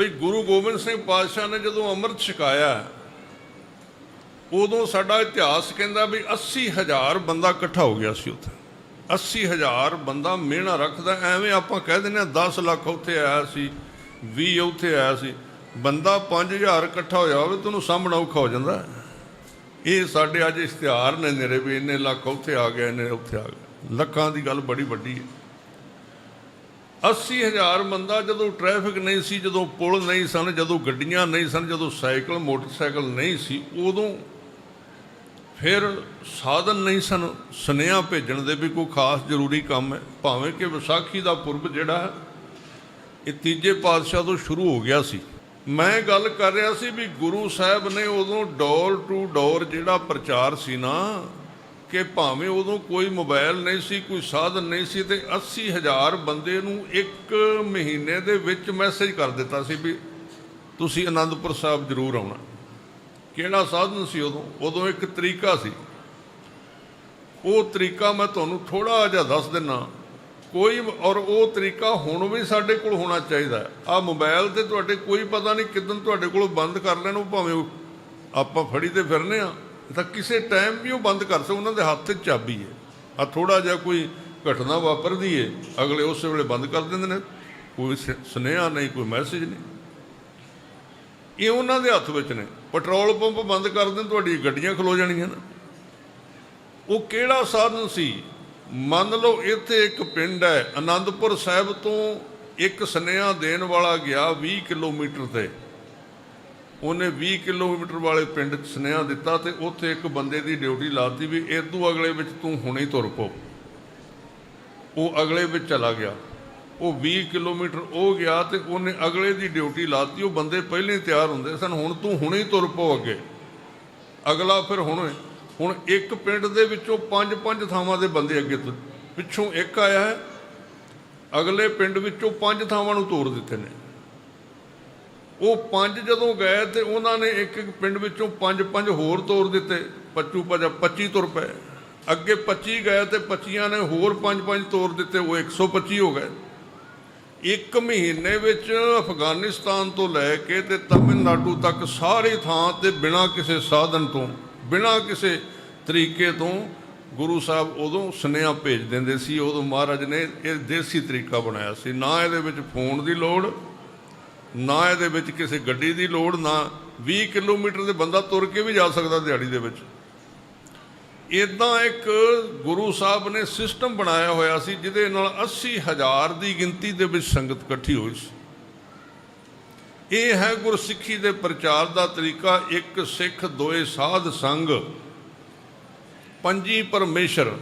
ਵੀ ਗੁਰੂ ਗੋਬਿੰਦ ਸਿੰਘ ਪਾਤਸ਼ਾਹ ਨੇ ਜਦੋਂ ਅੰਮ੍ਰਿਤ ਛਕਾਇਆ, ਉਦੋਂ ਸਾਡਾ ਇਤਿਹਾਸ ਕਹਿੰਦਾ ਵੀ 80000 ਬੰਦਾ ਇਕੱਠਾ ਹੋ ਗਿਆ ਸੀ ਉੱਥੇ। 80000 ਬੰਦਾ ਮਿਹਣਾ ਰੱਖਦਾ, ਐਵੇਂ ਆਪਾਂ ਕਹਿ ਦਿੰਦੇ ਆ 10 ਲੱਖ ਉੱਥੇ ਆਇਆ ਸੀ 20 ਉੱਥੇ ਆਇਆ ਸੀ। ਬੰਦਾ 5000 ਇਕੱਠਾ ਹੋਇਆ ਹੋਵੇ ਤੁਹਾਨੂੰ ਸਾਹਮਣਾ ਔਖਾ ਹੋ ਜਾਂਦਾ। ਇਹ ਸਾਡੇ ਅੱਜ ਇਸ਼ਤਿਹਾਰ ਨੇ ਨੇਰੇ ਵੀ ਇੰਨੇ ਲੱਖ ਉੱਥੇ ਆ ਗਏ, ਇੰਨੇ ਉੱਥੇ ਆ ਗਏ। ਲੱਖਾਂ ਦੀ ਗੱਲ ਬੜੀ ਵੱਡੀ ਹੈ। 80000 ਬੰਦਾ ਜਦੋਂ ਟ੍ਰੈਫਿਕ ਨਹੀਂ ਸੀ, ਜਦੋਂ ਪੁਲ ਨਹੀਂ ਸਨ, ਜਦੋਂ ਗੱਡੀਆਂ ਨਹੀਂ ਸਨ, ਜਦੋਂ ਸਾਈਕਲ, ਮੋਟਰਸਾਈਕਲ ਨਹੀਂ ਸੀ, ਉਦੋਂ ਫਿਰ ਸਾਧਨ ਨਹੀਂ ਸਨ, ਸੁਨੇਹਾ ਭੇਜਣ ਦੇ ਵੀ ਕੋਈ ਖਾਸ ਜ਼ਰੂਰੀ ਕੰਮ ਹੈ। ਭਾਵੇਂ ਕਿ ਵਿਸਾਖੀ ਦਾ ਪੁਰਬ ਜਿਹੜਾ ਹੈ, ਇਹ ਤੀਜੇ ਪਾਤਸ਼ਾਹ ਤੋਂ ਸ਼ੁਰੂ ਹੋ ਗਿਆ ਸੀ। ਮੈਂ ਗੱਲ ਕਰ ਰਿਹਾ ਸੀ ਵੀ ਗੁਰੂ ਸਾਹਿਬ ਨੇ ਉਦੋਂ ਡੋਰ ਟੂ ਡੋਰ ਜਿਹੜਾ ਪ੍ਰਚਾਰ ਸੀ ਨਾ ਕਿ ਭਾਵੇਂ ਉਦੋਂ ਕੋਈ ਮੋਬਾਈਲ ਨਹੀਂ ਸੀ, ਕੋਈ ਸਾਧਨ ਨਹੀਂ ਸੀ ਤੇ 80000 ਬੰਦੇ ਨੂੰ ਇੱਕ ਮਹੀਨੇ ਦੇ ਵਿੱਚ ਮੈਸੇਜ ਕਰ ਦਿੱਤਾ ਸੀ ਵੀ ਤੁਸੀਂ ਆਨੰਦਪੁਰ ਸਾਹਿਬ ਜ਼ਰੂਰ ਆਉਣਾ। ਕਿਹੜਾ ਸਾਧਨ ਸੀ ਉਦੋਂ? ਉਦੋਂ ਇੱਕ ਤਰੀਕਾ ਸੀ। ਉਹ ਤਰੀਕਾ ਮੈਂ ਤੁਹਾਨੂੰ ਥੋੜਾ ਜਿਹਾ ਦੱਸ ਦਿੰਨਾ। ਕੋਈ ਔਰ ਉਹ ਤਰੀਕਾ ਹੁਣ ਵੀ ਸਾਡੇ ਕੋਲ ਹੋਣਾ ਚਾਹੀਦਾ। ਆ ਮੋਬਾਈਲ ਤੇ ਤੁਹਾਡੇ ਕੋਈ ਪਤਾ ਨਹੀਂ ਕਿਦਨ ਤੁਹਾਡੇ ਕੋਲ ਬੰਦ ਕਰ ਲੈਣ, ਉਹ ਭਾਵੇਂ ਉਹ ਆਪਾਂ ਫੜੀ ਤੇ ਫਿਰਨੇ ਆ। ਤਾਂ ਕਿਸੇ ਟਾਈਮ ਵੀ ਉਹ ਬੰਦ ਕਰ ਸਕ, ਉਹਨਾਂ ਦੇ ਹੱਥ 'ਚ ਚਾਬੀ ਹੈ। ਆ ਥੋੜਾ ਜਿਹਾ ਕੋਈ ਘਟਨਾ ਵਾਪਰਦੀ ਏ, ਅਗਲੇ ਉਸੇ ਵੇਲੇ ਬੰਦ ਕਰ ਦਿੰਦੇ ਨੇ। ਕੋਈ ਸ- ਸੁਨੇਹਾ ਨਹੀਂ, ਕੋਈ ਮੈਸੇਜ ਨਹੀਂ। ਇਹ ਉਹਨਾਂ ਦੇ ਹੱਥ ਵਿੱਚ ਨੇ। ਪੈਟਰੋਲ ਪੰਪ ਬੰਦ ਕਰ ਦੇਣ, ਤੁਹਾਡੀ ਗੱਡੀਆਂ ਖਲੋ ਜਾਣੀਆਂ ਨਾ। ਉਹ ਕਿਹੜਾ ਸਾਧਨ ਸੀ? ਮੰਨ ਲਓ ਇੱਥੇ ਇੱਕ ਪਿੰਡ ਹੈ ਆਨੰਦਪੁਰ ਸਾਹਿਬ ਤੋਂ ਇੱਕ ਸੁਨੇਹਾ ਦੇਣ ਵਾਲਾ ਗਿਆ 20 ਕਿਲੋਮੀਟਰ ਤੇ। ਉਹਨੇ 20 ਕਿਲੋਮੀਟਰ ਵਾਲੇ ਪਿੰਡ 'ਚ ਸੁਨੇਹਾ ਦਿੱਤਾ ਤੇ ਉੱਥੇ ਇੱਕ ਬੰਦੇ ਦੀ ਡਿਊਟੀ ਲਾਤੀ ਵੀ ਇਦੋਂ ਅਗਲੇ ਵਿੱਚ ਤੂੰ ਹੁਣੇ ਤੁਰ ਪੋ। ਉਹ ਅਗਲੇ ਵਿੱਚ ਚਲਾ ਗਿਆ। ਉਹ 20 ਕਿਲੋਮੀਟਰ ਉਹ ਗਿਆ ਤੇ ਉਹਨੇ ਅਗਲੇ ਦੀ ਡਿਊਟੀ ਲਾਤੀ। ਉਹ ਬੰਦੇ ਪਹਿਲਾਂ ਹੀ ਤਿਆਰ ਹੁੰਦੇ ਸਨ, ਹੁਣ ਤੂੰ ਹੁਣੇ ਹੀ ਤੁਰ ਪੋ ਅੱਗੇ। ਅਗਲਾ ਫਿਰ ਹੁਣ ਹੁਣ ਇੱਕ ਪਿੰਡ ਦੇ ਵਿੱਚੋਂ ਪੰਜ ਪੰਜ ਥਾਵਾਂ ਦੇ ਬੰਦੇ ਅੱਗੇ ਪਿੱਛੋਂ ਇੱਕ ਆਇਆ ਹੈ, ਅਗਲੇ ਪਿੰਡ ਵਿੱਚੋਂ ਪੰਜ ਥਾਵਾਂ ਨੂੰ ਤੋੜ ਦਿੱਤੇ ਨੇ। ਉਹ ਪੰਜ ਜਦੋਂ ਗਏ ਤੇ ਉਹਨਾਂ ਨੇ ਇੱਕ ਇੱਕ ਪਿੰਡ ਵਿੱਚੋਂ ਪੰਜ ਪੰਜ ਹੋਰ ਤੋਰ ਦਿੱਤੇ, ਪੱਚੂ ਪਜਾ 25 ਤੁਰ ਪਏ। ਅੱਗੇ 25 ਗਏ ਤੇ 25 ਨੇ ਹੋਰ ਪੰਜ ਪੰਜ ਤੋਰ ਦਿੱਤੇ, ਉਹ 125 ਹੋ ਗਏ। ਇੱਕ ਮਹੀਨੇ ਵਿੱਚ ਅਫਗਾਨਿਸਤਾਨ ਤੋਂ ਲੈ ਕੇ ਤੇ ਤਮਿਲਨਾਡੂ ਤੱਕ ਸਾਰੀ ਥਾਂ ਤੇ ਬਿਨਾਂ ਕਿਸੇ ਸਾਧਨ ਤੋਂ, ਬਿਨਾਂ ਕਿਸੇ ਤਰੀਕੇ ਤੋਂ ਗੁਰੂ ਸਾਹਿਬ ਉਦੋਂ ਸੁਨੇਹਾ ਭੇਜ ਦਿੰਦੇ ਸੀ, ਉਦੋਂ ਮਹਾਰਾਜ ਨੇ ਇਹ ਦੇਸੀ ਤਰੀਕਾ ਬਣਾਇਆ ਸੀ। ਨਾ ਇਹਦੇ ਵਿੱਚ ਫੋਨ ਦੀ ਲੋੜ ਨਾ ਇਹਦੇ ਵਿੱਚ ਕਿਸੇ ਗੱਡੀ ਦੀ ਲੋੜ, ਨਾ 20 ਕਿਲੋਮੀਟਰ ਦੇ ਬੰਦਾ ਤੁਰ ਕੇ ਵੀ ਜਾ ਸਕਦਾ ਦਿਹਾੜੀ ਦੇ ਵਿੱਚ। ਇਦਾਂ ਇੱਕ ਗੁਰੂ ਸਾਹਿਬ ਨੇ ਸਿਸਟਮ ਬਣਾਇਆ ਹੋਇਆ ਸੀ, ਜਿਹਦੇ ਨਾਲ 80000 ਦੀ ਗਿਣਤੀ ਦੇ ਵਿੱਚ ਸੰਗਤ ਇਕੱਠੀ ਹੋਈ ਸੀ। ਇਹ ਹੈ ਗੁਰਸਿੱਖੀ ਦੇ ਪ੍ਰਚਾਰ ਦਾ ਤਰੀਕਾ, ਇੱਕ ਸਿੱਖ ਦੋਏ ਸਾਧ ਸੰਗ, ਪੰਜੀ ਪਰਮੇਸ਼ਰ